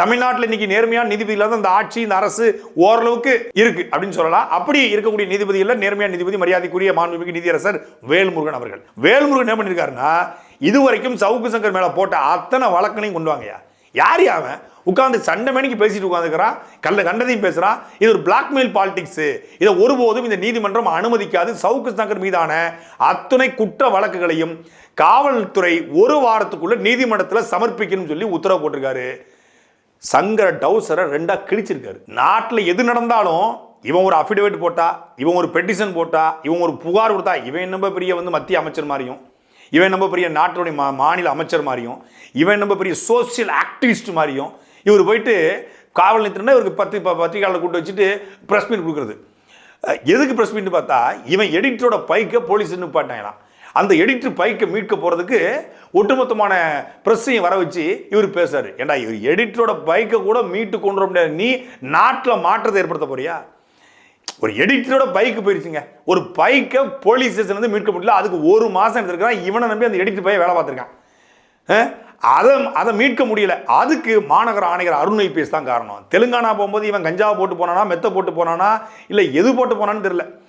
தமிழ்நாட்டில் இன்னைக்கு நேர்மையான நீதிபதிகள் தான் அந்த ஆட்சி இந்த அரசு ஓரளவுக்கு இருக்கு அப்படின்னு சொல்லலாம். அப்படி இருக்கக்கூடிய நீதிபதிகள் நேர்மையான நீதிபதி மரியாதைக்குரிய மாண்புமிகு நீதியரசர் வேல்முருகன் அவர்கள். வேல்முருகன் என்ன பண்ணியிருக்காருன்னா இதுவரைக்கும் சவுக்கு சங்கர் மேலே போட்ட அத்தனை வழக்கனையும் கொண்டு வாங்கயா யார் அவன்? உட்காந்து சண்டை மணிக்கு பேசிட்டு உட்காந்துக்கிறான் கல்ல கண்டதையும் பேசுறான். இது ஒரு பிளாக்மெயில் பாலிடிக்ஸ் இதை ஒருபோதும் இந்த நீதிமன்றம் அனுமதிக்காது. சவுக்கு சங்கர் மீதான அத்தனை குற்ற வழக்குகளையும் காவல்துறை ஒரு வாரத்துக்குள்ள நீதிமன்றத்தில் சமர்ப்பிக்கணும்னு சொல்லி உத்தரவு போட்டிருக்காரு. சங்கர டவுசரை ரெண்டாக கிழிச்சிருக்காரு. நாட்டில் எது நடந்தாலும் இவன் ஒரு அஃபிடவிட் போட்டா இவன் ஒரு பெட்டிஷன் போட்டா இவன் ஒரு புகார் கொடுத்தா இவன் நம்ம பெரிய வந்து மத்திய அமைச்சர் மாதிரியும் இவன் நம்ம பெரிய நாட்டுடைய மா மாநில அமைச்சர் மாதிரியும் இவன் நம்ம பெரிய சோசியல் ஆக்டிவிஸ்ட் மாதிரியும் இவர் போயிட்டு காவல் நிறுத்தினா இவருக்கு பத்து ப- பத்திரிகையாளர் கூட்டு வச்சுட்டு ப்ரெஸ் மீட் கொடுக்குறது. எதுக்கு ப்ரெஸ் மீட் பார்த்தா இவன் எடிட்டரோட பைக்கை போலீஸ் நிப்பாட்டாங்களாம் அந்த எடிட்டர் பைக்கை மீட்க போகிறதுக்கு ஒட்டுமொத்தமான ப்ரெஸ்ஸையும் வர வச்சு இவர் பேசுறாரு. ஏண்டா இவர் எடிட்டரோட பைக்கை கூட மீட்டு கொண்டு வர முடியாது. நீ நாட்டில் மாற்றத்தை ஏற்படுத்த போறியா? ஒரு எடிட்டரோட பைக்கு போயிருச்சுங்க. ஒரு பைக்கை போலீஸ் ஸ்டேஷன் வந்து மீட்க முடியல. அதுக்கு ஒரு மாதம் எடுத்துருக்கான் இவனை நம்பி அந்த எடிட்டர் பையன் வேலை பார்த்துருக்கான். அதை அதை மீட்க முடியல. அதுக்கு மாநகர ஆணையர் அருண் ஐபிஎஸ் தான் காரணம். தெலுங்கானா போகும்போது இவன் கஞ்சாவை போட்டு போனானா மெத்த போட்டு போனானா இல்லை எது போட்டு போனான்னு தெரியல.